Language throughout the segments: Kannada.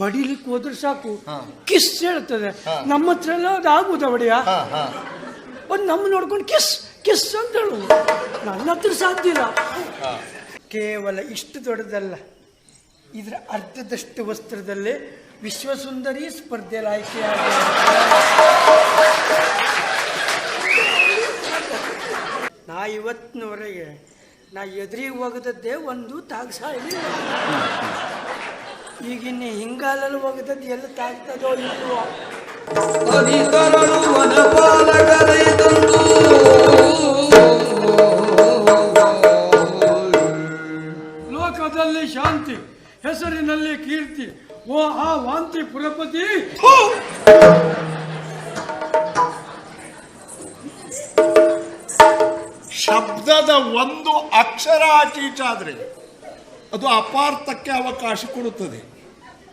ಹೊಡಿಲಿಕ್ಕೆ ಹೋದ್ರೆ ಸಾಕು. ಕಿಸ್ ಹೇಳ್ತದೆ. ನಮ್ಮ ಹತ್ರ ಎಲ್ಲ ಅದು ಆಗುದ ಒಡೆಯ? ಒಂದು ನಮ್ಮ ನೋಡ್ಕೊಂಡು ಕಿಸ್ ಕಿಸ್ ಅಂತ ಹೇಳುದು ನನ್ನ ಹತ್ರ ಸಾಧ್ಯ ಇಲ್ಲ. ಕೇವಲ ಇಷ್ಟು ದೊಡ್ಡದಲ್ಲ. ಇದರ ಅರ್ಧದಷ್ಟು ವಸ್ತ್ರದಲ್ಲೇ ವಿಶ್ವಸುಂದರಿ ಸ್ಪರ್ಧೆಯಲ್ಲಿ ಆಯ್ಕೆಯಾಗ ನಾ ಇವತ್ತಿನವರೆಗೆ ನಾ ಎದುರಿಗೆ ಹೋಗದದ್ದೇ ಒಂದು ತಾಗ್ಸಾಳಿ ಈಗಿನ್ನ ಹಿಂಗಾಲಲ್ಲಿ ಹೋಗಿದ್ದದ್ದು ಎಲ್ಲ ತಾಗ್ತದೋ ಇಲ್ವೋ? ಅಧಿಕರಳು ಲೋಕದಲ್ಲಿ ಶಾಂತಿ ಹೆಸರಿನಲ್ಲಿ ಕೀರ್ತಿ. ಓ ಆ ವಾಂತಿ ಪುರಪತಿ! ಶಬ್ದದ ಒಂದು ಅಕ್ಷರ ಆಚೀಚಾದ್ರೆ ಅದು ಅಪಾರ್ಥಕ್ಕೆ ಅವಕಾಶ ಕೊಡುತ್ತದೆ.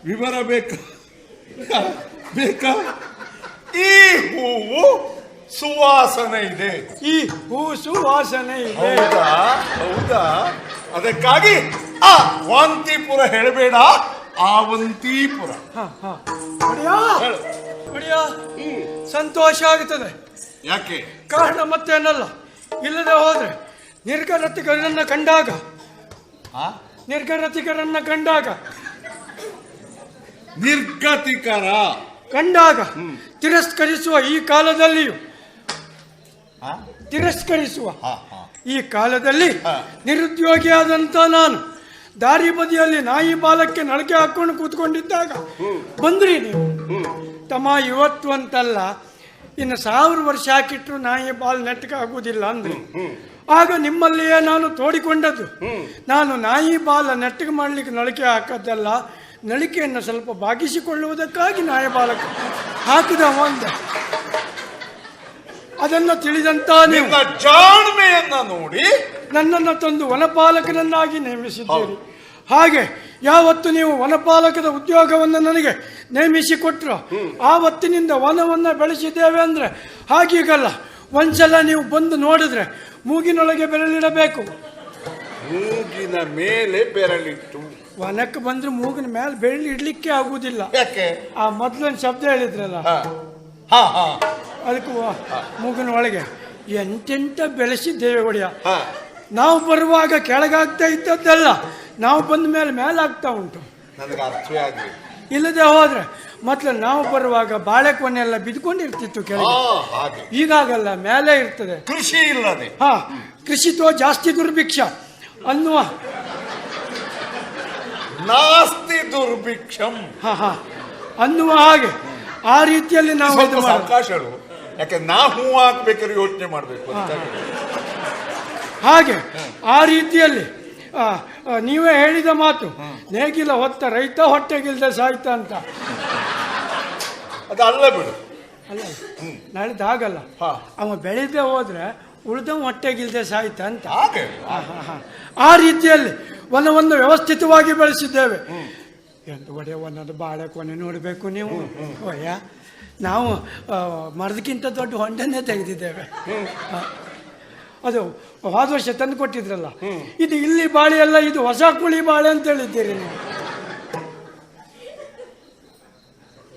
ವಿವರ ಬೇಕಾ? ಬೇಕಾ? ಈ ಹೂವು ಸುವಾಸನೆ ಇದೆ. ಈ ಹೂ ಸುವಾಸನೆ ಇದೆ. ಹೌದಾ? ಹೌದಾ? ಅದಕ್ಕಾಗಿ ಆ ವಾಂತಿಪುರ ಹೇಳಬೇಡ ಆವಂತಿಪುರ. ಸಂತೋಷ ಆಗುತ್ತದೆ. ಯಾಕೆ? ಕಾರಣ ಮತ್ತೇನಲ್ಲ ಇಲ್ಲದೆ ಹೋದ್ರೆ ನಿರ್ಗರತಿಗರನ್ನ ಕಂಡಾಗ ಆ? ನಿರ್ಗರತಿಗರನ್ನ ಕಂಡಾಗ ನಿರ್ಗತಿಕರ ಕಂಡಾಗ ತಿರಸ್ಕರಿಸುವ ಈ ಕಾಲದಲ್ಲಿಯೂ ಆ? ತಿರಸ್ಕರಿಸುವ. ಈ ಕಾಲದಲ್ಲಿ. ನಿರುದ್ಯೋಗಿಯಾದಂತ ನಾನು ದಾರಿ ಬದಿಯಲ್ಲಿ ನಾಯಿ ಬಾಲಕ್ಕೆ ನಳಕೆ ಹಾಕೊಂಡು ಕೂತ್ಕೊಂಡಿದ್ದಾಗ ಬಂದ್ರಿ ನೀವು ತಮ್ಮ ಇವತ್ತು ಅಂತಲ್ಲ ಇನ್ನು ಸಾವಿರ ವರ್ಷ ಹಾಕಿಟ್ರು ನಾಯಿ ಬಾಲ್ ಆಗೋದಿಲ್ಲ ಆಗುವುದಿಲ್ಲ ಅಂದ್ರಿ ಆಗ ನಿಮ್ಮಲ್ಲಿಯೇ ನಾನು ತೋಡಿಕೊಂಡದ್ದು. ನಾನು ನಾಯಿ ಬಾಲ ನೆಟ್ಟಿಗೆ ಮಾಡಲಿಕ್ಕೆ ನಳಿಕೆ ಹಾಕದ್ದಲ್ಲ ನಳಿಕೆಯನ್ನು ಸ್ವಲ್ಪ ಬಾಗಿಸಿಕೊಳ್ಳುವುದಕ್ಕಾಗಿ ನಾಯಿ ಬಾಲಕ ಹಾಕಿದ ಒಂದು ಅದನ್ನು ತಿಳಿದಂತ ನೀವು ನಿನ್ನ ಜಾಣ್ಮೆಯನ್ನ ನೋಡಿ ನನ್ನನ್ನು ತಂದು ವನಪಾಲಕನನ್ನಾಗಿ ನೇಮಿಸಿದ್ದೀರಿ. ಹಾಗೆ ಯಾವತ್ತು ನೀವು ವನಪಾಲಕದ ಉದ್ಯೋಗವನ್ನು ನನಗೆ ನೇಮಿಸಿಕೊಟ್ರು ಆವತ್ತಿನಿಂದ ವನವನ್ನು ಬೆಳೆಸಿದ್ದೇವೆ ಅಂದ್ರೆ ಹಾಗೀಗಲ್ಲ. ಒಂದ್ಸಲ ನೀವು ಬಂದು ನೋಡಿದ್ರೆ ಮೂಗಿನೊಳಗೆ ಬೆರಳಿಡಬೇಕು. ಮೂಗಿನ ಮೇಲೆ ಬೆರಳಿಟ್ಟು. ವನಕ್ಕೆ ಬಂದ್ರೆ ಮೂಗಿನ ಮೇಲೆ ಬೆರಳು ಇಡ್ಲಿಕ್ಕೆ ಆಗುವುದಿಲ್ಲ ಯಾಕೆ? ಆ ಮೊದ್ಲೊಂದು ಶಬ್ದ ಹೇಳಿದ್ರಲ್ಲ. ಹಾ. ಹಾ ಅದಕ್ಕೆ ಮೂಗಿನ ಒಳಗೆ ಎಂತೆಂತ ಬೆಳೆಸಿದ್ದೇವೆ ಒಡೆಯ ನಾವು ಬರುವಾಗ ಕೆಳಗಾಗ್ತಾ ಇದ್ದದ್ದಲ್ಲ ನಾವು ಬಂದ ಮೇಲೆ ಮೇಲಾಗ್ತಾ ಉಂಟು. ನನಗೆ ಅರ್ಥವೇ ಆಗ್ಲಿ ಇಲ್ಲದೆ ಹೋದ್ರೆ ಮೊದಲು ನಾವು ಬರುವಾಗ ಬಾಳೆಕೊನೆಲ್ಲ ಬಿದ್ಕೊಂಡಿರ್ತಿತ್ತು ಕೆಳಗೆ. ಹಾಗೆ. ಈಗಾಗಲ್ಲ ಮೇಲೆ ಇರ್ತದೆ. ಕೃಷಿ ಇಲ್ಲದೆ. ಹ ಕೃಷಿ ತೋ ಜಾಸ್ತಿ ದುರ್ಭಿಕ್ಷ ಅನ್ನುವ. ನಾಸ್ತಿ ದುರ್ಭಿಕ್ಷಂ. ಹಾ ಹಾ ಅನ್ನುವ ಹಾಗೆ. ಆ ರೀತಿಯಲ್ಲಿ ನಾವು ಇದು ಸ್ವಲ್ಪ ಮಾಡೋದು. ಸಾವಕಾಶರು. ಯಾಕೆ ನಾ ಹೂ ಹಾಕ್ಬೇಕಾದ್ರೆ ಯೋಚನೆ ಮಾಡ್ಬೇಕು ಅಂತ ಹಾಗೆ ಆ ರೀತಿಯಲ್ಲಿ ನೀವೇ ಹೇಳಿದ ಮಾತು. ನೇಗಿಲ ಹೊತ್ತ ರೈತ ಹೊಟ್ಟೆಗಿಲ್ದೆ ಸಾಯ್ತ ಅಂತ. ಅದು ಅಲ್ಲ ಬಿಡು. ಅಲ್ಲ ನಾಳಿದ್ದು ಹಾಗಲ್ಲ ಹಾ. ಅವ ಬೆಳೆದೇ ಹೋದ್ರೆ ಉಳಿದ ಹೊಟ್ಟೆಗಿಲ್ದೆ ಸಾಯ್ತ ಅಂತ. ಆ, ರೀತಿಯಲ್ಲಿ ವನವನ್ನು ವ್ಯವಸ್ಥಿತವಾಗಿ ಬೆಳೆಸಿದ್ದೇವೆ. ಎಂದು ಒಡೆಯ ಬಾಳೆ ಕೊನೆ ನೋಡಬೇಕು ನೀವು. ಓಯ್ಯ ನಾವು ಮರದಕ್ಕಿಂತ ದೊಡ್ಡ ಹೊಂಡನ್ನೇ ತೆಗೆದಿದ್ದೇವೆ. ಅದು ಹೋದ ವರ್ಷ ತಂದು ಕೊಟ್ಟಿದ್ರಲ್ಲ. ಇದು ಇಲ್ಲಿ ಬಾಳೆ ಅಲ್ಲ ಇದು ಹೊಸ ಕುಳಿ ಬಾಳೆ ಅಂತ ಹೇಳಿದ್ದೀರಿ ನೀವು.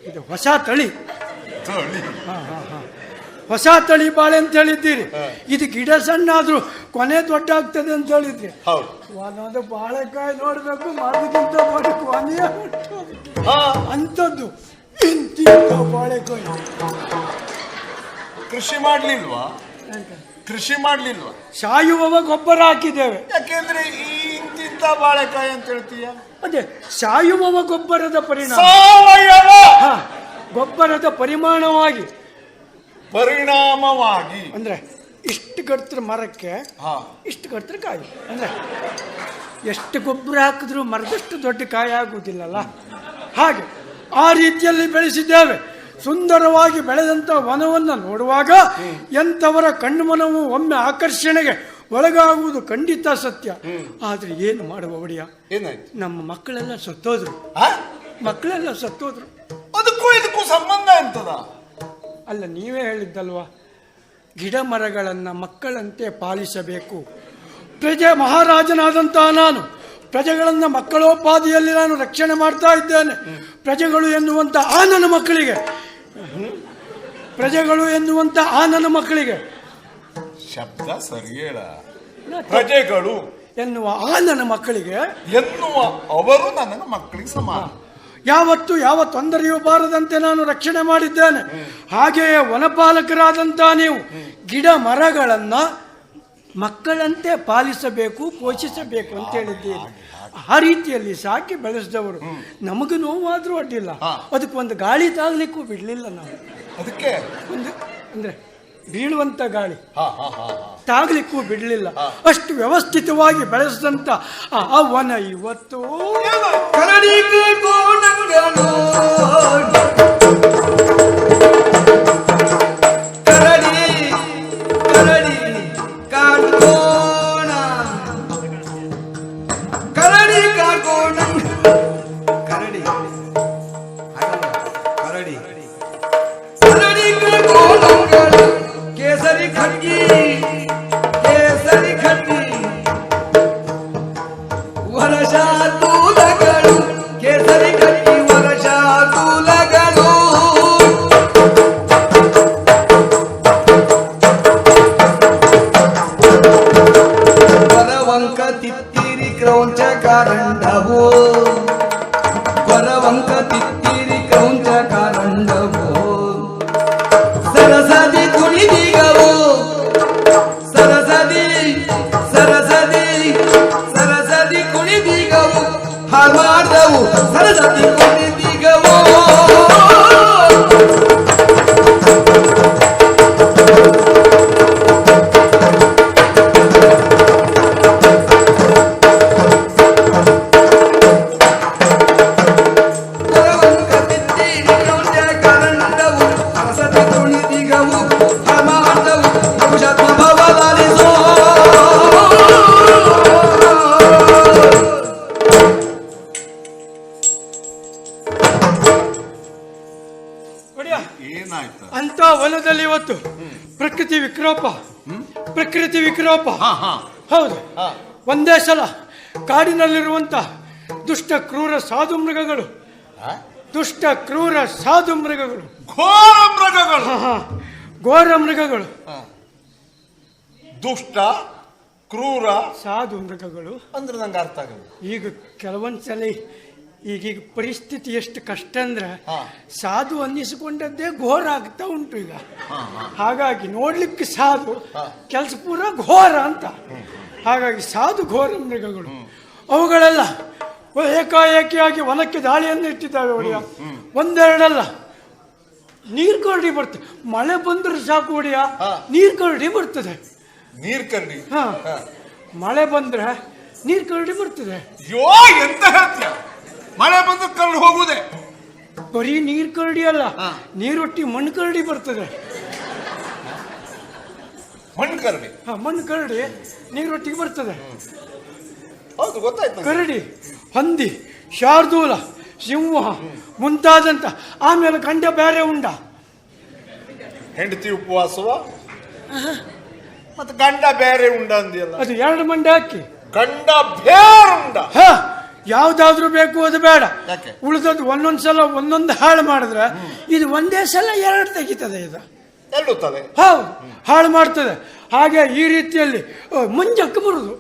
ಇದು ಹೊಸ ತಳಿ. ತಳಿ. ಹಾ, ಹಾ, ಹಾ. ಹೊಸ ತಳಿ ಬಾಳೆ ಅಂತ ಹೇಳಿದ್ದೀರಿ. ಇದು ಗಿಡ ಸಣ್ಣ ಆದ್ರೂ ಕೊನೆ ದೊಡ್ಡ ಆಗ್ತದೆ ಅಂತ ಹೇಳಿದ್ರಿ. ಒಂದೊಂದು ಬಾಳೆಕಾಯಿ ನೋಡ್ಬೇಕು ಮರದಕ್ಕಿಂತ ದೊಡ್ಡ ಕೊನೆಯ ಅಂಥದ್ದು. ಬಾಳೆಕಾಯಿ. ಕೃಷಿ ಮಾಡ್ಲಿಲ್ವಾ. ಕೃಷಿ ಮಾಡ್ಲಿಲ್ವಾ? ಸಾಯುವವ ಗೊಬ್ಬರ ಹಾಕಿದ್ದೇವೆ. ಯಾಕೆಂದ್ರೆ ಈ ಇಂತಿಂತ ಬಾಳೆಕಾಯಿ ಅಂತ ಹೇಳ್ತೀಯ? ಅದೇ ಸಾಯುವವ ಗೊಬ್ಬರದ ಪರಿಣಾಮ. ಸಾವಯವ! ಹಾ, ಗೊಬ್ಬರದ ಪರಿಮಾಣವಾಗಿ. ಪರಿಣಾಮವಾಗಿ. ಅಂದ್ರೆ ಇಷ್ಟು ಕಟ್ತರ ಮರಕ್ಕೆ ಹಾ. ಇಷ್ಟು ಕಟ್ತರ ಕಾಯಿ. ಅಂದ್ರೆ ಎಷ್ಟು ಗೊಬ್ಬರ ಹಾಕಿದ್ರು ಮರದಷ್ಟು ದೊಡ್ಡ ಕಾಯಿ ಆಗುವುದಿಲ್ಲಲ್ಲ? ಹಾಗೆ ಆ ರೀತಿಯಲ್ಲಿ ಬೆಳೆಸಿದ್ದೇವೆ. ಸುಂದರವಾಗಿ ಬೆಳೆದಂಥ ವನವನ್ನು ನೋಡುವಾಗ ಎಂಥವರ ಕಣ್ಮನವು ಮನವು ಒಮ್ಮೆ ಆಕರ್ಷಣೆಗೆ ಒಳಗಾಗುವುದು ಖಂಡಿತ ಸತ್ಯ. ಆದ್ರೆ ಏನು ಮಾಡುವ ಒಡೆಯ? ಏನಾಯ್ತು? ನಮ್ಮ ಮಕ್ಕಳೆಲ್ಲ ಸತ್ತೋದ್ರು? ಮಕ್ಕಳೆಲ್ಲ ಸತ್ತೋದ್ರು. ಅದಕ್ಕೂ ಇದಕ್ಕೂ ಸಂಬಂಧ ಎಂತದ? ಅಲ್ಲ ನೀವೇ ಹೇಳಿದ್ದಲ್ವಾ? ಗಿಡ ಮರಗಳನ್ನು ಮಕ್ಕಳಂತೆ ಪಾಲಿಸಬೇಕು. ಪ್ರಜೆ ಮಹಾರಾಜನಾದಂತಹ ನಾನು ಪ್ರಜೆಗಳನ್ನ ಮಕ್ಕಳೋಪಾದಿಯಲ್ಲಿ ನಾನು ರಕ್ಷಣೆ ಮಾಡ್ತಾ ಇದ್ದೇನೆ. ಪ್ರಜೆಗಳು ಎನ್ನುವಂತ ಆ ನನ್ನ ಮಕ್ಕಳಿಗೆ ಪ್ರಜೆಗಳು ಎನ್ನುವಂತ ಆ ನನ್ನ ಮಕ್ಕಳಿಗೆ. ಶಬ್ದ ಸರಿ ಹೇಳ. ಪ್ರಜೆಗಳು ಎನ್ನುವ ಆ ನನ್ನ ಮಕ್ಕಳಿಗೆ ಎನ್ನುವ ಅವರು ನನ್ನ ಮಕ್ಕಳಿಗೆ ಸಮಾನ ಯಾವತ್ತು ಯಾವ ತೊಂದರೆಯೂ ಬಾರದಂತೆ ನಾನು ರಕ್ಷಣೆ ಮಾಡಿದ್ದೇನೆ. ಹಾಗೆಯೇ ವನಪಾಲಕರಾದಂಥ ನೀವು ಗಿಡ ಮರಗಳನ್ನ ಮಕ್ಕಳಂತೆ ಪಾಲಿಸಬೇಕು ಪೋಷಿಸಬೇಕು ಅಂತ ಹೇಳಿದ್ದೀರಿ. ಆ ರೀತಿಯಲ್ಲಿ ಸಾಕಿ ಬೆಳೆಸಿದವರು. ನಮಗೆ ನೋವಾದ್ರೂ ಅಡ್ಡಿಲ್ಲ. ಅದಕ್ಕೆ ಒಂದು ಗಾಳಿ ತಾಗ್ಲಿಕ್ಕೂ ಬಿಡಲಿಲ್ಲ ನಾವು. ಅದಕ್ಕೆ? ಒಂದು ಅಂದ್ರೆ ಬೀಳುವಂತ ಗಾಳಿ. ತಾಗ್ಲಿಕ್ಕೂ ಬಿಡಲಿಲ್ಲ. ಅಷ್ಟು ವ್ಯವಸ್ಥಿತವಾಗಿ ಬೆಳೆಸಿದಂತ ಆ ವನ ಇವತ್ತು. ವರಷ ಪ್ರಕೃತಿ ವಿಕ್ರೋಪ. ಪ್ರಕೃತಿ ಹಾ. ಹೌದು. ಒಂದೇ ಸಲ ಕಾಡಿನಲ್ಲಿರುವಂತ ದುಷ್ಟ ಕ್ರೂರ ಸಾಧು ಮೃಗಗಳು. ದುಷ್ಟ ಕ್ರೂರ ಸಾಧು ಮೃಗಗಳು. ಘೋರ ಮೃಗಗಳು. ಘೋರ ಮೃಗಗಳು. ದುಷ್ಟ ಕ್ರೂರ. ಸಾಧು ಮೃಗಗಳು. ಅಂದ್ರೆ ನಂಗೆ ಅರ್ಥ ಆಗಲ್ಲ. ಈಗ ಕೆಲವೊಂದ್ಸಲ ಈಗೀಗ ಪರಿಸ್ಥಿತಿ ಎಷ್ಟು ಕಷ್ಟ ಅಂದ್ರೆ. ಸಾಧು ಅನ್ನಿಸಿಕೊಂಡದ್ದೇ ಘೋರ ಆಗ್ತಾ ಉಂಟು ಈಗ. ಹಾಗಾಗಿ ನೋಡ್ಲಿಕ್ಕೆ ಸಾಧು. ಕೆಲಸ ಪೂರ ಘೋರ ಅಂತ. ಹಾಗಾಗಿ ಸಾಧು ಘೋರ ಮೃಗಗಳು. ಅವುಗಳೆಲ್ಲ ಏಕಾಏಕಿಯಾಗಿ ವನಕ್ಕೆ ದಾಳಿಯನ್ನು ಇಟ್ಟಿದ್ದಾವೆ ಒಡೆಯ. ಒಂದೆರಡಲ್ಲ ನೀರ್ ಕರಡಿ ಬರ್ತದೆ ಮಳೆ ಬಂದ್ರೆ ಸಾಕು ಒಡೆಯ ನೀರ್ ಕರಡಿ ಬರ್ತದೆ. ನೀರ್ ಕರಡಿ. ಹಾ. ಮಳೆ ಬಂದ್ರೆ ನೀರ್ ಕರಡಿ ಬರ್ತದೆ. ಯೋ ಎಂತ ಮಳೆ ಬಂದು ಕರಡು ಹೋಗುದೇ ಬರೀ ನೀರ್ ಕರಡಿ ಅಲ್ಲ ಹಾ. ನೀರೊಟ್ಟಿ ಮಣ್ಣು ಕರಡಿ ಬರ್ತದೆ. ಮಣ್ಣು ಕರಡಿ? ಹಾ, ಮಣ್ಣು ಕರಡಿ ನೀರೊಟ್ಟಿಗೆ ಬರ್ತದೆ. ಹೌದು ಗೊತ್ತಾಯ್ತು ಕರಡಿ ಹಂದಿ ಶಾರ್ದೂಲ ಸಿಂಹ ಮುಂತಾದಂತ ಆಮೇಲೆ ಗಂಡ ಬೇರೆ ಉಂಡ. ಹೆಂಡತಿ ಉಪವಾಸವ? ಮತ್ತೆ ಗಂಡ ಬೇರೆ ಉಂಡ ಅಂದಿಯಲ್ಲ. ಅದು ಎರಡು ಮಂಡೆ ಹಾಕಿ. ಗಂಡ ಬೇರೆ ಉಂಡ. ಹ. ಯಾವ್ದಾದ್ರೂ ಬೇಕು ಅದು ಬೇಡ? ಉಳಿದದ್ದು ಒಂದೊಂದು ಸಲ ಒಂದೊಂದು ಹಾಳು ಮಾಡಿದ್ರೆ ಇದು ಒಂದೇ ಸಲ ಎರಡು ತೆಗಿತದೆ ಇದು. ಹೌದು. ಹಾಳು ಮಾಡ್ತದೆ. ಹಾಗೆ ಈ ರೀತಿಯಲ್ಲಿ ಮುಂಜಕ್ಕ ಬರುದು.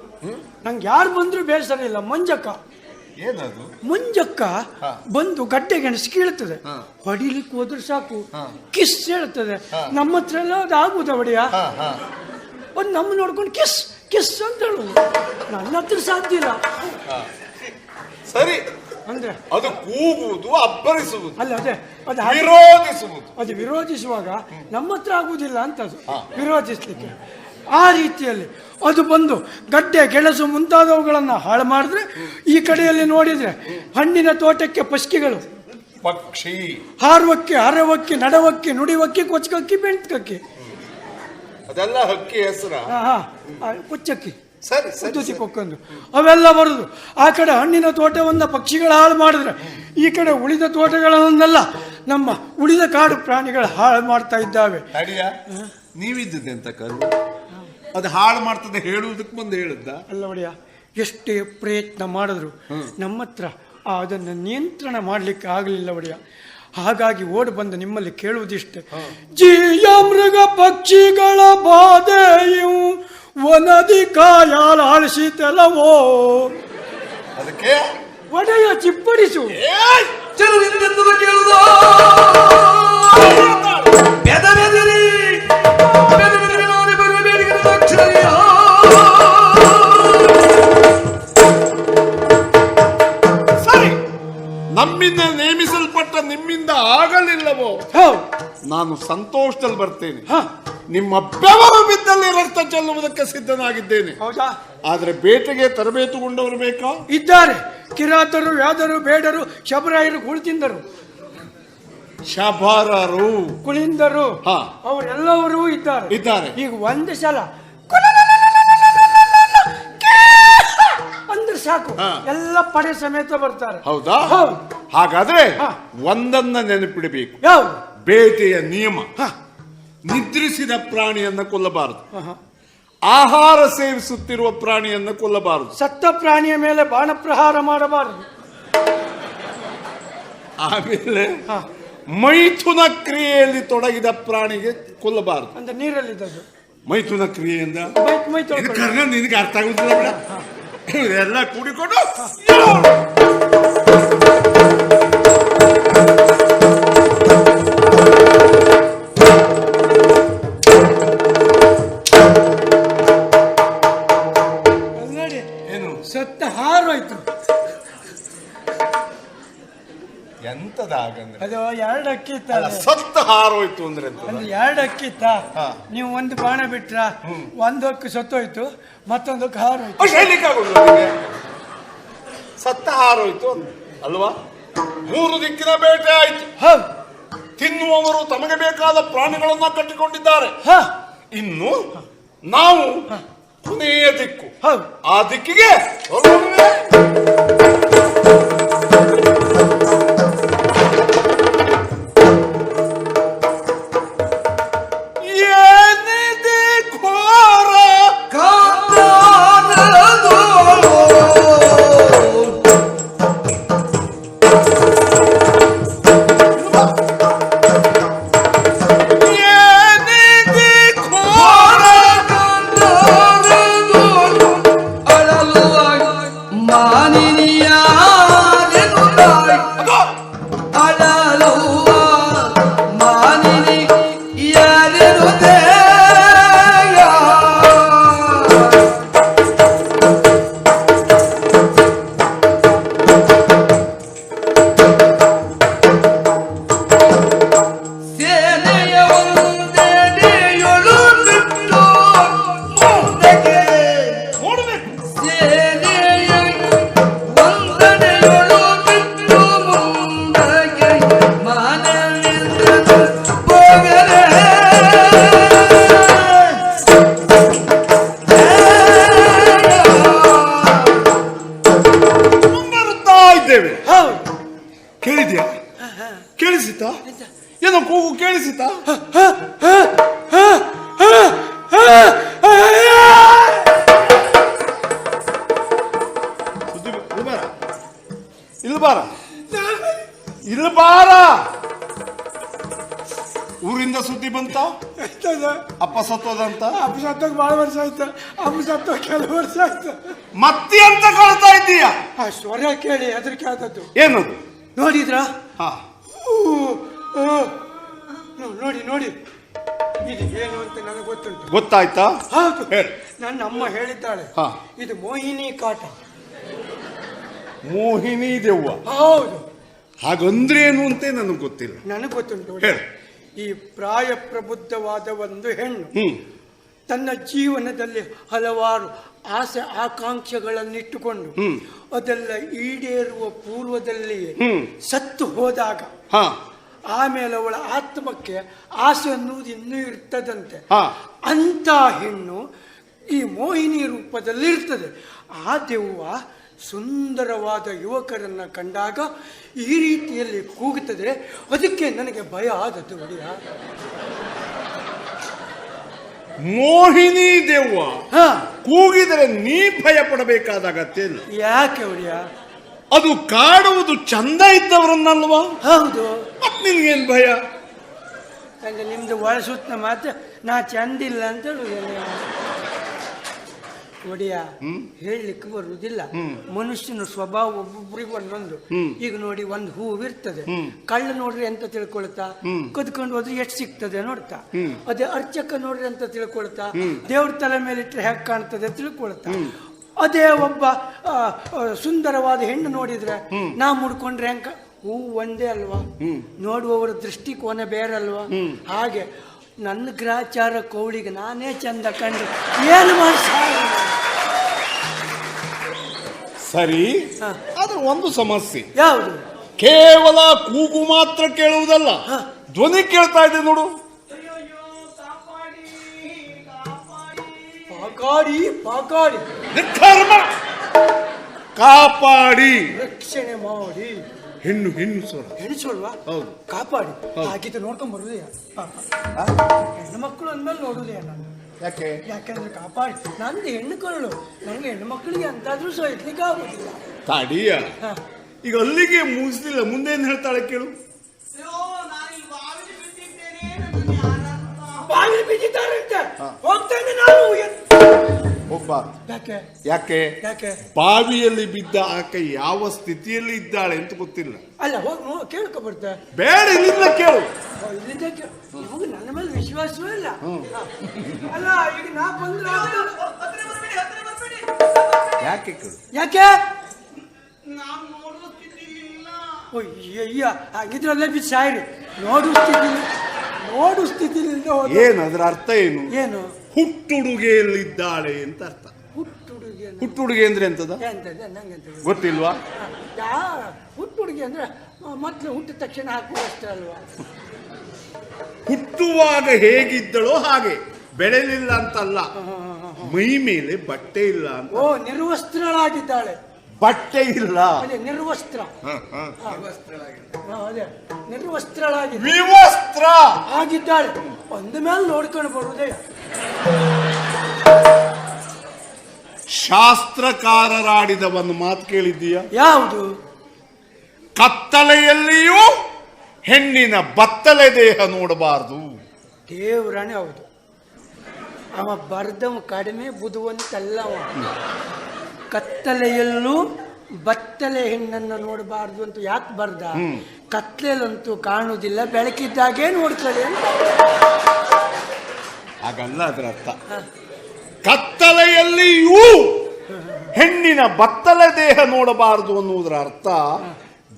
ನಂಗೆ ಯಾರು ಬಂದ್ರು ಬೇಸರ ಇಲ್ಲ. ಮಂಜಕ್ಕ. ಮುಂಜಕ್ಕ ಬಂದು ಗಡ್ಡೆ ಗೆಣಸು ಕೀಳ್ತದೆ. ಹೊಡಿಲಿಕ್ಕೆ ಹೋದ್ರೆ ಸಾಕು. ಕಿಸ್ ಹೇಳ್ತದೆ. ನಮ್ಮ ಹತ್ರ ಎಲ್ಲ ಅದು ಆಗುದ ಒಡೆಯ? ಒಂದು ನಮ್ಮ ನೋಡ್ಕೊಂಡು ಕಿಸ್ ಕಿಸ್ ಅಂತ ಹೇಳುದು. ನನ್ನ ಹತ್ರ ಸಾಧ್ಯ ಇಲ್ಲ. ಸರಿ. ಅಂದ್ರೆ? ಅದು ಕೂಗುವುದು ಅಬ್ಬರಿಸುವುದು ಅಲ್ಲ ಅದೇ ಅದು ಹಾಗೆ- ವಿರೋಧಿಸುವುದು. ಅದು ವಿರೋಧಿಸುವಾಗ ನಮ್ಮ ಹತ್ರ ಆಗುವುದಿಲ್ಲ ಅಂತ ಅದು. ವಿರೋಧಿಸ್ಲಿಕ್ಕೆ. ಆ ರೀತಿಯಲ್ಲಿ ಅದು ಬಂದು ಗಡ್ಡೆ ಗೆಣಸು ಮುಂತಾದವುಗಳನ್ನು ಹಾಳು ಮಾಡಿದ್ರೆ ಈ ಕಡೆಯಲ್ಲಿ ನೋಡಿದ್ರೆ ಹಣ್ಣಿನ ತೋಟಕ್ಕೆ ಪಸ್ಕಿಗಳು. ಪಕ್ಷಿ. ಹಾರುವಕ್ಕೆ ಹರವಕ್ಕೆ ನಡವಕ್ಕೆ ನುಡಿವಕ್ಕೆ ಕೊಚ್ಚಕ್ಕಿ ಬೆಂಟ್ಕಕ್ಕಿ. ಅದೆಲ್ಲ ಹಕ್ಕಿ ಹೆಸರ. ಹಾ ಹಾ ಆ, ಕೊಚ್ಚಕ್ಕಿ. ಸರಿ. ಕೊಕ್ಕಂದು ಅವೆಲ್ಲ ಬರುದು. ಆ ಕಡೆ ಹಣ್ಣಿನ ತೋಟವನ್ನು ಪಕ್ಷಿಗಳು ಹಾಳು ಮಾಡಿದ್ರೆ ಈ ಕಡೆ ಉಳಿದ ತೋಟಗಳನ್ನೆಲ್ಲ ನಮ್ಮ ಉಳಿದ ಕಾಡು ಪ್ರಾಣಿಗಳು ಹಾಳು ಮಾಡ್ತಾ ಇದ್ದಾವೆ. ಅಡಿಯ ಅಂತ ಕರು. ಅದು ಹಾಳು ಮಾಡ್ತದೆ ಹೇಳುವುದಕ್ಕೆ ಮುಂದೆ ಹೇಳುದ ಅಲ್ಲ ಒಡೆಯ ಎಷ್ಟೇ ಪ್ರಯತ್ನ ಮಾಡಿದ್ರು ನಮ್ಮ ಹತ್ರ ಅದನ್ನು ನಿಯಂತ್ರಣ ಮಾಡಲಿಕ್ಕೆ ಆಗಲಿಲ್ಲ ಒಡೆಯ. ಹಾಗಾಗಿ ಓಡಿ ಬಂದು ನಿಮ್ಮಲ್ಲಿ ಕೇಳುವುದಿಷ್ಟೆ. ಜೀಯ ಮೃಗ ಪಕ್ಷಿಗಳ ಬಾಧೆಯು ವನದಿ ಕಾಯಾಲ ಆಳಿಸಿತಲವೋ ಅದಕ್ಕೆ? ಒಡೆಯ ಚಿಪ್ಪಡಿಸು. ಏಯ್! ಜನರಿಂದೆಂದು ಕೇಳುವುದೋ. ಬೆದ ಬೆದರಿ ಬೆದ ಬೆದರಿ ನೋಡಿ ಬರುವ ಬೇಡಿಕೆ ದಕ್ಷಿಣೆಯ ಸರಿ. ನಮ್ಮಿಂದ ನೇಮಿಸಲ್ಪಟ್ಟ ನಿಮ್ಮಿಂದ ಆಗಲಿಲ್ಲವೋ? ನಾನು ಸಂತೋಷದಲ್ಲಿ ಬರ್ತೇನೆ. ಹ. ನಿಮ್ಮ ಬೆವರು ಬಿದ್ದಲ್ಲಿ ರಕ್ತ ಚೆಲ್ಲುವುದಕ್ಕೆ ಸಿದ್ಧನಾಗಿದ್ದೇನೆ. ಹೌದಾ? ಆದ್ರೆ ಬೇಟೆಗೆ ತರಬೇತುಗೊಂಡವರು ಬೇಕಾ? ಇದ್ದಾರೆ. ಕಿರಾತರು ಯಾದರು ಬೇಡರು ಶಬರಾಯರು ಕುಳಿತಿಂದರು ಶಬಾರರು. ಕುಳಿಂದರು. ಹಾ. ಅವರೆಲ್ಲರೂ ಇದ್ದಾರೆ. ಇದ್ದಾರೆ. ಈಗ ಒಂದು ಸಲ. ಅಂದ್ರೆ ಸಾಕು. ಹಾ. ಎಲ್ಲ ಪಡೆ ಸಮೇತ ಬರ್ತಾರೆ. ಹೌದಾ? ಹೌದು. ಹಾಗಾದ್ರೆ ಹಾ. ಒಂದನ್ನ ನೆನಪಿಡಬೇಕು. ಬೇಟೆಯ ನಿಯಮ. ಹಾ. ನಿದ್ರಿಸಿದ ಪ್ರಾಣಿಯನ್ನ ಕೊಲ್ಲಬಾರದು. ಆಹಾರ ಸೇವಿಸುತ್ತಿರುವ ಪ್ರಾಣಿಯನ್ನ ಕೊಲ್ಲಬಾರದು. ಸತ್ತ ಪ್ರಾಣಿಯ ಮೇಲೆ ಬಾಣ ಪ್ರಹಾರ ಮಾಡಬಾರದು. ಆಮೇಲೆ. ಮೈಥುನ ಕ್ರಿಯೆಯಲ್ಲಿ ತೊಡಗಿದ ಪ್ರಾಣಿಗೆ ಕೊಲ್ಲಬಾರದು. ಅಂದ್ರೆ ನೀರಲ್ಲಿ ಮೈಥುನ ಕ್ರಿಯೆಯಿಂದ? ಇದು ನಿನಗೆ ಅರ್ಥ ಆಗುದಿಲ್ಲ ಎಲ್ಲ ಕೂಡಿಕೊಂಡು. ಅದು ಎರಡು ಅಲ್ಲ, ಸತ್ತ ಹಾರೋಯ್ತು ಅಂದ್ರೆ ಎಂತದ? ಎರಡು ಹಾ. ನೀವು ಒಂದು ಬಾಣ ಬಿಟ್ರ ಒಂದು ಹಕ್ಕು ಸತ್ತೋಯ್ತು ಮತ್ತೊಂದು ಹಾರೋಯ್ತು ಹೇಳಿಕ್ಕಾಗೋದಿಲ್ಲ ನಿನಗೆ? ಸತ್ತ ಹಾರೋಯ್ತು ಅಲ್ವಾ? ಮೂರು ದಿಕ್ಕಿನ ಬೇಟೆ ಆಯ್ತು. ಹೌದು ತಿನ್ನುವವರು ತಮಗೆ ಬೇಕಾದ ಪ್ರಾಣಿಗಳನ್ನ ಕಟ್ಟಿಕೊಂಡಿದ್ದಾರೆ. ಹ. ಇನ್ನು ನಾವು ಕೊನೆಯ ದಿಕ್ಕು. ಹೌದು ಆ ದಿಕ್ಕಿಗೆ ಹೊರಡುವೆ. ಊರಿಂದ ಸುದ್ದಿ ಬಂತ? ಅಪ್ಪ ಸತ್ತೋದಂತ ಅಪ್ಪ ಸತ್ತೋಗಿ ಭಾಳ ವರ್ಷ ಆಯ್ತು. ಅಪ್ಪ ಸತ್ತೋಗಿ ಕೆಲವು ವರ್ಷ ಆಯ್ತು. ಮತ್ತೆ ಅಂತ ಕಳ್ತಾ ಇದ್ದೀಯ? ಆ ಸ್ವರ ಕೇಳಿ ಹೆದರಿಕೆ ಆದದ್ದು ಏನದು? ನೋಡಿದ್ರಾ? ಹಾ. ನೋಡಿ ನೋಡಿ. ಇದು ಏನು ಅಂತ ನನಗೆ ಗೊತ್ತುಂಟು. ಗೊತ್ತಾಯ್ತಾ? ಹೌದು. ನನ್ನ ಅಮ್ಮ ಹೇಳಿದ್ದಾಳೆ. ಹಾ. ಇದು ಮೋಹಿನಿ ಕಾಟ. ಮೋಹಿನಿ ದೆವ್ವ. ಹೌದು. ಹಾಗಂದ್ರೆ ಏನು ಅಂತ ನನಗೆ ಗೊತ್ತಿಲ್ಲ. ನನಗೆ ಗೊತ್ತುಂಟು. ಹೇಳು. ಈ ಪ್ರಾಯ ಪ್ರಬುದ್ಧವಾದ ಒಂದು ಹೆಣ್ಣು ತನ್ನ ಜೀವನದಲ್ಲಿ ಹಲವಾರು ಆಸೆ ಆಕಾಂಕ್ಷೆಗಳನ್ನಿಟ್ಟುಕೊಂಡು. ಅದೆಲ್ಲ ಈಡೇರುವ ಪೂರ್ವದಲ್ಲಿಯೇ ಹ್ಮ್. ಸತ್ತು ಹೋದಾಗ ಆಮೇಲೆ ಅವಳ ಆತ್ಮಕ್ಕೆ ಆಸೆ ಅನ್ನುವುದು ಇನ್ನೂ ಇರ್ತದಂತೆ. ಅಂತ ಹೆಣ್ಣು ಈ ಮೋಹಿನಿ ರೂಪದಲ್ಲಿ ಇರ್ತದೆ ಆ ದೆವ್ವ ಸುಂದರವಾದ ಯುವಕರನ್ನು ಕಂಡಾಗ ಈ ರೀತಿಯಲ್ಲಿ ಕೂಗುತ್ತದೆ ಅದಕ್ಕೆ ನನಗೆ ಭಯ ಆದದ್ದು ಒಡೆಯ ಮೋಹಿನಿ ದೇವ್ವ ಹಾ. ಕೂಗಿದರೆ ನೀ ಭಯ ಪಡಬೇಕಾದ ಅಗತ್ಯ ಇಲ್ಲ. ಯಾಕೆ ಒಡೆಯ ಅದು ಕಾಡುವುದು ಚಂದ ಇದ್ದವರನ್ನಲ್ವಾ? ಹೌದು. ಮತ್ ನಿನ್ಗೇನ್ ಭಯ? ಅಂದ್ರೆ ನಿಮ್ದು ಒಳಸುತ್ತ ಮಾತ್ರ ನಾ ಚಂದಿಲ್ಲ ಅಂತ ಹೇಳುದಿಲ್ಲ ಒಡೆಯ ಹೇಳಲಿಕ್ಕೆ ಬರುವುದಿಲ್ಲ. ಮನುಷ್ಯನ ಸ್ವಭಾವ ಒಬ್ಬೊಬ್ಬರಿಗೆ ಒಂದೊಂದು. ಈಗ ನೋಡಿ ಒಂದು ಹೂವಿರ್ತದೆ ಕಳ್ಳ ನೋಡ್ರಿ ಅಂತ ತಿಳ್ಕೊಳ್ತಾ ಕದ್ಕೊಂಡು ಹೋದ್ರೆ ಎಷ್ಟು ಸಿಗ್ತದೆ ನೋಡ್ತಾ. ಅದೇ ಅರ್ಚಕ ನೋಡ್ರಿ ಅಂತ ತಿಳ್ಕೊಳ್ತಾ ದೇವ್ರ ತಲೆ ಮೇಲೆ ಇಟ್ಟರೆ ಹೇಗೆ ಕಾಣ್ತದೆ ತಿಳ್ಕೊಳ್ತಾ. ಅದೇ ಒಬ್ಬ ಸುಂದರವಾದ ಹೆಣ್ಣು ನೋಡಿದ್ರೆ ನಾ ಮುಡ್ಕೊಂಡ್ರೆ ಹೂ ಒಂದೇ ಅಲ್ವಾ? ನೋಡುವವರ ದೃಷ್ಟಿಕೋನ ಬೇರೆ ಅಲ್ವಾ ಹಾಗೆ ನನ್ನ ಗ್ರಾಚಾರ ಕೋಳಿಗೆ ನಾನೇ ಚಂದ ಕಂಡು ಏನು ಮಾಡಿ ಸರಿ ಹಾ. ಆದ್ರೆ ಒಂದು ಸಮಸ್ಯೆ. ಯಾವುದು? ಕೇವಲ ಕೂಗು ಮಾತ್ರ ಕೇಳುವುದಲ್ಲ ಧ್ವನಿ ಕೇಳ್ತಾ ಇದೆ ನೋಡು. ಪಾಕಾಡಿ ಪಾಕಾಡಿ. ಕಾಪಾಡಿ. ರಕ್ಷಣೆ ಮಾಡಿ. ಹೆಣ್ಣು ಹೆಣ್ಣು ಸ್ವರ ಎಣಿಸೋಲ್ವಾ ಹೌದು. ಕಾಪಾಡಿ. ಹಾಗಿದ್ದು ನೋಡ್ಕೊಂಡ್ ಬರುದೇ ಹೆಣ್ಣು ಮಕ್ಕಳು ಅಂದ್ಮೇಲೆ ನೋಡುದೇ ನಾನು? ಯಾಕೆ? ಯಾಕಂದ್ರೆ ಕಾಪಾಡಿ. ನಂದು ಹೆಣ್ಣು ಕರುಳು. ನನಗೆ ಹೆಣ್ಣು ಮಕ್ಕಳಿಗೆ ಅಂತಾದ್ರೂ ಸಹಿಸ್ಲಿಕ್ಕೆ ಆಗುದಿಲ್ಲ. ತಾಡಿಯ? ಹಾ. ಈಗ ಅಲ್ಲಿಗೆ ಮುಗಿಸ್ಲಿಲ್ಲ. ಮುಂದೆ ಏನ್ ಹೇಳ್ತಾಳೆ ಕೇಳು. ಬಾಗಿಲು ಬಿದ್ದಿದ್ದಾರಂತೆ. ಹೋಗ್ತೇನೆ ನಾನು. ಎತ್- ಒಬ್ಬ ಯಾಕೆ? ಯಾಕೆ? ಯಾಕೆ? ಬಾವಿಯಲ್ಲಿ ಬಿದ್ದ ಆಕೆ ಯಾವ ಸ್ಥಿತಿಯಲ್ಲಿ ಇದ್ದಾಳೆ ಅಂತ ಗೊತ್ತಿಲ್ಲ. ಅಲ್ಲ ಹೋಗಿ ಕೇಳ್ಕೊ ಬರ್ತೆ. ಬೇಡ ಇಲ್ಲಿಂದ ಕೇಳು. ಇಲ್ಲಿಂದ ನನ್ನ ಮೇಲೆ ವಿಶ್ವಾಸವೇ ಇಲ್ಲ. ಅಲ್ಲ ಈಗ ನಾ ಬಂದ್ರೆ. ಯಾಕೆ ಕೇಳು? ಯಾಕೆ? ಅಯ್ಯಯ್ಯ ಇದ್ರಲ್ಲೇ ಬಿದ್ದು ಸಾಯ್ರಿ. ನೋಡು ಸ್ಥಿತಿ ನೋಡು ಸ್ಥಿತಿಲಿಂದ ಏನು ಅದರ ಅರ್ಥ ಏನು? ಏನು? ಹುಟ್ಟುಡುಗೆಯಲ್ಲಿದ್ದಾಳೆ ಅಂತ ಅರ್ಥ. ಹುಟ್ಟುಡುಗೆ ಹುಟ್ಟುಡುಗೆ ಅಂದ್ರೆ ಎಂತದ? ಎಂತದ ನಂಗೆ ಎಂತದ ಗೊತ್ತಿಲ್ವಾ? ಯಾ ಹುಟ್ಟುಡುಗೆ ಅಂದ್ರೆ ಮೊದಲು ಹುಟ್ಟಿದ ತಕ್ಷಣ ಹಾಕುವ ಅಷ್ಟೇ ಅಲ್ವಾ? ಹುಟ್ಟುವಾಗ ಹೇಗಿದ್ದಳೋ ಹಾಗೆ ಬೆಳೆಲಿಲ್ಲ ಅಂತಲ್ಲ. ಮೈ ಮೇಲೆ ಬಟ್ಟೆ ಇಲ್ಲ ಅಂತ. ಓ ನಿರ್ವಸ್ತ್ರಳಾಗಿದ್ದಾಳೆ. ಬಟ್ಟೆ ಇಲ್ಲ. ಅದೇ ನಿರ್ವಸ್ತ್ರ. ಹ, ಹ. ಹಾ, ಅದೇ ನಿರ್ವಸ್ತ್ರಳಾಗಿ ವಿವಸ್ತ್ರ! ಆಗಿದ್ದಾಳೆ ಒಂದ ಮೇಲೆ ನೋಡ್ಕೊಂಡು ಬರುವುದೇ. ಶಾಸ್ತ್ರಕಾರರಾಡಿದ ಒಂದು ಮಾತು ಕೇಳಿದ್ದೀಯ? ಯಾವುದು? ಕತ್ತಲೆಯಲ್ಲಿಯೂ ಹೆಣ್ಣಿನ ಬತ್ತಲೆ ದೇಹ ನೋಡಬಾರದು. ದೇವರಾಣೆ ಹೌದು. ಅವ ಬರ್ದವ ಕಡಿಮೆ ಬುದುವಂತೆಲ್ಲ ಅವ ಕತ್ತಲೆಯಲ್ಲೂ ಬತ್ತಲೆ ಹೆಣ್ಣನ್ನು ನೋಡಬಾರ್ದು ಅಂತ ಯಾಕೆ ಬರ್ದ? ಕತ್ತಲೆಯಲ್ಲಂತೂ ಕಾಣುವುದಿಲ್ಲ ಬೆಳಕಿದ್ದಾಗೆ ನೋಡ್ತಾಳೆ ಹಾಗಲ್ಲ ಅದರ ಅರ್ಥ. ಕತ್ತಲೆಯಲ್ಲಿಯೂ ಹೆಣ್ಣಿನ ಬತ್ತಲೆ ದೇಹ ನೋಡಬಾರದು ಅನ್ನುವುದರ ಅರ್ಥ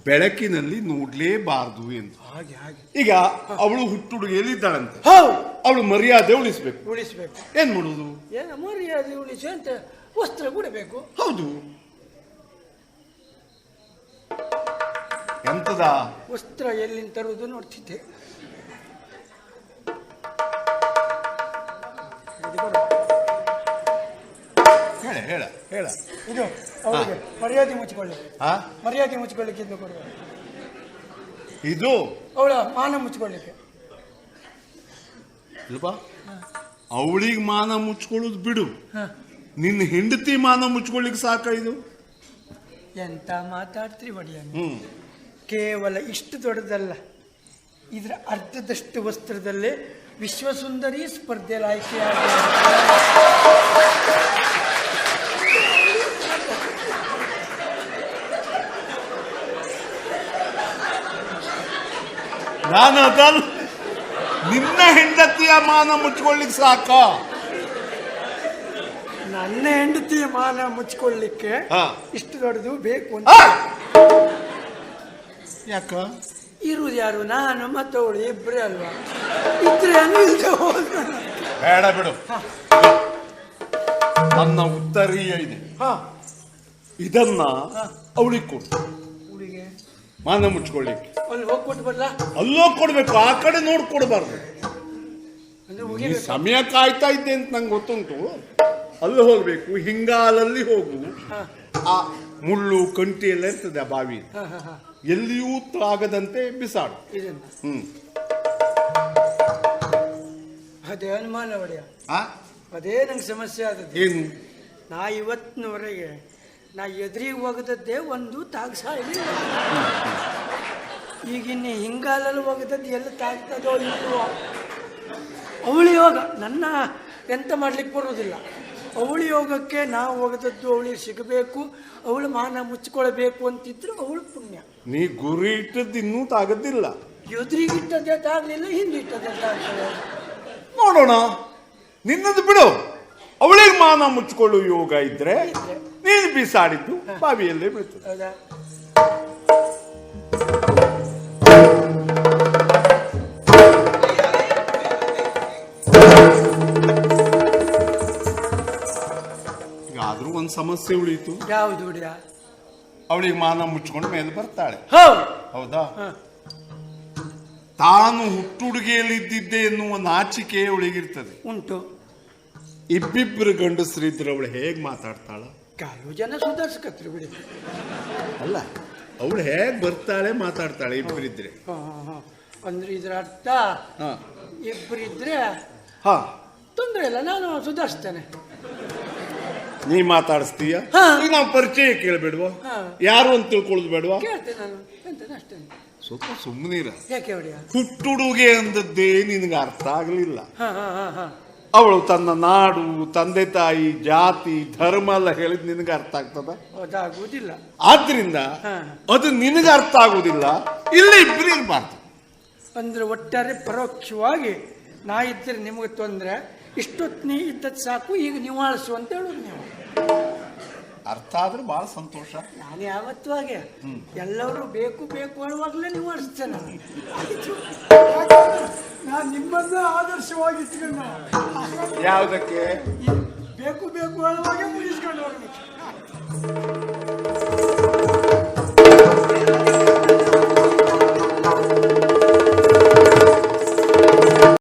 ಬೆಳಕಿನಲ್ಲಿ ನೋಡ್ಲೇಬಾರದು ಎಂದು. ಹಾಗೆ ಹಾಗೆ. ಈಗ ಅವಳು ಹುಟ್ಟುಡುಗೆಯಲ್ಲಿ ಇದ್ದಾಳಂತೆ ಹೌದು. ಅವಳು ಮರ್ಯಾದೆ ಉಳಿಸ್ಬೇಕು. ಉಳಿಸ್ಬೇಕು. ಏನ್ ಮಾಡುದು? ಏನು ಮರ್ಯಾದೆ ಉಳಿಸಿ ಅಂತ ವಸ್ತ್ರ ಕೊಡಬೇಕು ಹೌದು. ಎಂತದ? ವಸ್ತ್ರ ಎಲ್ಲಿಂದ ತರುವುದು ನೋಡ್ತಿದ್ದೆ. ಹೇಳ ಹೇಳ ಹೇಳ. ಇದು ಅವಳಿಗೆ ಮರ್ಯಾದೆ ಮುಚ್ಚಿಕೊಳ್ಳಿ. ಆ? ಮರ್ಯಾದೆ ಮುಚ್ಚಿಕೊಳ್ಳಿಕ್ಕೆ ಇದು ಕೊಡುವ. ಇದು? ಅವಳ ಮಾನ ಮುಚ್ಚಿಕೊಳ್ಳಿಕ್ಕೆ. ಅಲ್ವಾ ಅವಳಿಗೆ ಮಾನ ಮುಚ್ಕೊಳ್ಳೋದು ಬಿಡು. ಹ. ನಿನ್ನ ಹೆಂಡತಿ ಮಾನ ಮುಚ್ಕೊಳ್ಳಿಕ್ ಸಾಕ ಇದು? ಎಂತ ಮಾತಾಡ್ತೀರಿ ಒಡೆಯ ಹ್ಮ್. ಕೇವಲ ಇಷ್ಟು ದೊಡ್ಡದಲ್ಲ. ಇದರ ಅರ್ಧದಷ್ಟು ವಸ್ತ್ರದಲ್ಲೇ ವಿಶ್ವಸುಂದರಿ ಸ್ಪರ್ಧೆಯಲ್ಲಿ ಆಯ್ಕೆಯಾದ ನಾನು ಅದಲ್ಲ ನಿನ್ನ ಹೆಂಡತಿಯ ಮಾನ ಮುಚ್ಕೊಳ್ಳಿಕ್ ಸಾಕ. ನನ್ನ ಹೆಂಡತಿ ಮಾನ ಮುಚ್ಕೊಳ್ಳಿಕ್ಕೆ ಹಾ. ಇಷ್ಟು ದೊಡ್ಡದು ಬೇಕು ಅಂತ. ಯಾಕ? ಇರುವುದು ಯಾರು? ನಾನು ಮತ್ತವಳು ಇಬ್ಬರೇ ಅಲ್ವಾ? ಇದ್ರೆ ಬೇಡ ಬಿಡು. ನನ್ನ ಉತ್ತರೀಯ ಇದೆ. ಹಾ. ಇದನ್ನ ಅವಳಿಗೆ ಕೊಡು. ಹುಡುಗಿ ಮಾನ ಮುಚ್ಕೊಳ್ಳಿಕ್ಕೆ. ಅಲ್ಲಿ ಹೋಗ್ಬಿಟ್ಟು ಬರಲ್ಲ ಅಲ್ಲೋ ಕೊಡ್ಬೇಕು. ಆ ಕಡೆ ನೋಡಿ ಕೊಡಬಾರ್ದು ಅಂದ್ರೆ ಈ ಮುಗಿಬೇಕು? ಸಮಯ ಕಾಯ್ತಾ ಇದ್ದೆ ಅಂತ ನಂಗೆ ಗೊತ್ತುಂಟು. ಅಲ್ಲಿ ಹೋಗ್ಬೇಕು ಹಿಂಗಾಲಲ್ಲಿ ಹೋಗು. ಆ ಮುಳ್ಳು ಕಂಟಿ ಎಲ್ಲ ಇರ್ತದೆ ಆ ಬಾವಿ. ಎಲ್ಲಿಯೂ ತಾಗದಂತೆ ಬಿಸಾಡು. ಹ್ಮ್. ಅದೇ ಅನುಮಾನ ಒಡೆಯ. ಆ? ಅದೇ ನಂಗೆ ಸಮಸ್ಯೆ ಆದದ್ದು. ಏನು? ನಾ ಇವತ್ತಿನವರೆಗೆ ನಾ ಎದುರಿಗೆ ಹೋಗದದ್ದೇ ಒಂದು ತಾಗ್ಸ ಇಲ್ಲ ಈಗಿನ್ನ ಹಿಂಗಾಲಲ್ಲಿ ಹೋಗದದ್ದು ಎಲ್ಲಿ ತಾಗ್ತದೋ ಇಲ್ವೋ. ಅವಳಿ ಯೋಗ ನನ್ನ ಎಂತ ಮಾಡ್ಲಿಕ್ಕೆ ಬರೋದಿಲ್ಲ ಅವಳಿ ಯೋಗಕ್ಕೆ ನಾವು ಹೋಗದದ್ದು ಅವಳಿಗೆ ಸಿಗಬೇಕು ಅವಳು ಮಾನ ಮುಚ್ಕೊಳ್ಬೇಕು ಅಂತಿದ್ರು ಅವಳು ಪುಣ್ಯ. ನೀ ಗುರಿ ಇಟ್ಟದ್ದು ಇನ್ನೂ ತಾಗದಿಲ್ಲ. ಎದುರಿಗಿಟ್ಟದ್ದೇ ತಾಗಲಿಲ್ಲ ಹಿಂದಿಟ್ಟದ್ದೇ ತಾಗ್ತದೆ ನೋಡೋಣ. ನಿನ್ನದು ಬಿಡು. ಅವಳಿಗೆ ಮಾನ ಮುಚ್ಕೊಳ್ಳೋ ಯೋಗ ಇದ್ರೆ ನೀನು ಬೀಸಾಡಿದ್ದು ಬಾವಿಯಲ್ಲೇ ಬೀಳ್ತದೆ. ಸಮಸ್ಯೆ ಉಳಿಯಿತು. ಯಾವ್ದು ಅವಳಿಗೆ ಮಾನ ಮುಚ್ಕೊಂಡು ಮೇಲೆ ಬರ್ತಾಳೆ. ಹೌದು? ಹೌದಾ. ತಾನು ಹುಟ್ಟುಡುಗೆಯಲ್ಲಿದ್ದಿದ್ದೆ ಎನ್ನುವ ನಾಚಿಕೆ ಅವಳಿಗಿರ್ತದೆ. ಉಂಟು. ಇಬ್ಬಿಬ್ಬರು ಗಂಡಸರಿದ್ರೆ ಅವಳು ಹೇಗೆ ಮಾತಾಡ್ತಾಳ? ಕೆಲವು ಜನ ಸುಧಾರಿಸ್ಕತ್ರಿ ಬಿಡಿ. ಅಲ್ಲ ಅವಳು ಹೇಗೆ ಬರ್ತಾಳೆ ಮಾತಾಡ್ತಾಳೆ ಇಬ್ಬರಿದ್ರೆ ಹ, ಹ, ಹ. ಅಂದ್ರೆ ಇದ್ರ ಅರ್ಥ ಹಾ. ಇಬ್ಬರಿದ್ರೆ ಹಾ. ತೊಂದರೆ ಇಲ್ಲ ನಾನು ಸುಧಾರಿಸ್ತೇನೆ ನೀ ಮಾತಾಡಿಸ್ತೀಯ. ನಾವು ಪರಿಚಯ ಕೇಳಬೇಡುವ? ಯಾರು ಅಂತ ತಿಳ್ಕೊಳ್ಳೋದು ಬೇಡವಾ? ಕೇಳ್ತೇನೆ ನಾನು. ಎಂತೇನೆ ಅಷ್ಟೇ. ಸ್ವಲ್ಪ ಸುಮ್ಮನಿರ ಯಾಕೆ ಹೊಡಿಯ ಹುಟ್ಟುಡುಗೆ ಅಂದದ್ದೇ ನಿನಗೆ ಅರ್ಥ ಆಗಲಿಲ್ಲ. ಹಾ ಹಾ ಹಾ ಹಾ. ಅವಳು ತನ್ನ ನಾಡು ತಂದೆ ತಾಯಿ ಜಾತಿ ಧರ್ಮ ಎಲ್ಲ ಹೇಳಿದ್ ನಿನಗೆ ಅರ್ಥ ಆಗ್ತದ? ಅದಾಗುವುದಿಲ್ಲ ಆದ್ರಿಂದ ಹಾ. ಅದು ನಿನಗೆ ಅರ್ಥ ಆಗುದಿಲ್ಲ. ಇಲ್ಲ ಇಬ್ಬರು ಇರಬಾರ್ದು. ಅಂದ್ರೆ ಒಟ್ಟಾರೆ ಪರೋಕ್ಷವಾಗಿ ನಾ ಇದ್ದರೆ ನಿಮಗೆ ತೊಂದರೆ ಇಷ್ಟೊತ್ತು ನೀ ಇದ್ದದ್ದು ಸಾಕು ಈಗ ನಿವಾಳಿಸು ಅಂತ ಹೇಳೋದು ನೀವು. ಅರ್ಥ ಆದ್ರೆ ಬಹಳ ಸಂತೋಷ. ನಾನು ಯಾವತ್ತೂ ಹಾಗೆ. ಎಲ್ಲರೂ ಬೇಕು ಬೇಕು ಹೇಳುವಾಗಲೇ ನಿವಾಳಿಸ್ತೇನೆ ನಾನು ನಾನು ನಿಮ್ಮನ್ನ ಆದರ್ಶವಾಗಿ ಇಟ್ಕೊಂಡು ಯಾವುದಕ್ಕೆ? ಬೇಕು ಬೇಕು ಹೇಳುವಾಗೆ ಮುಗಿಸ್ಕೊಂಡು ಹೋಗ್ಬೇಕು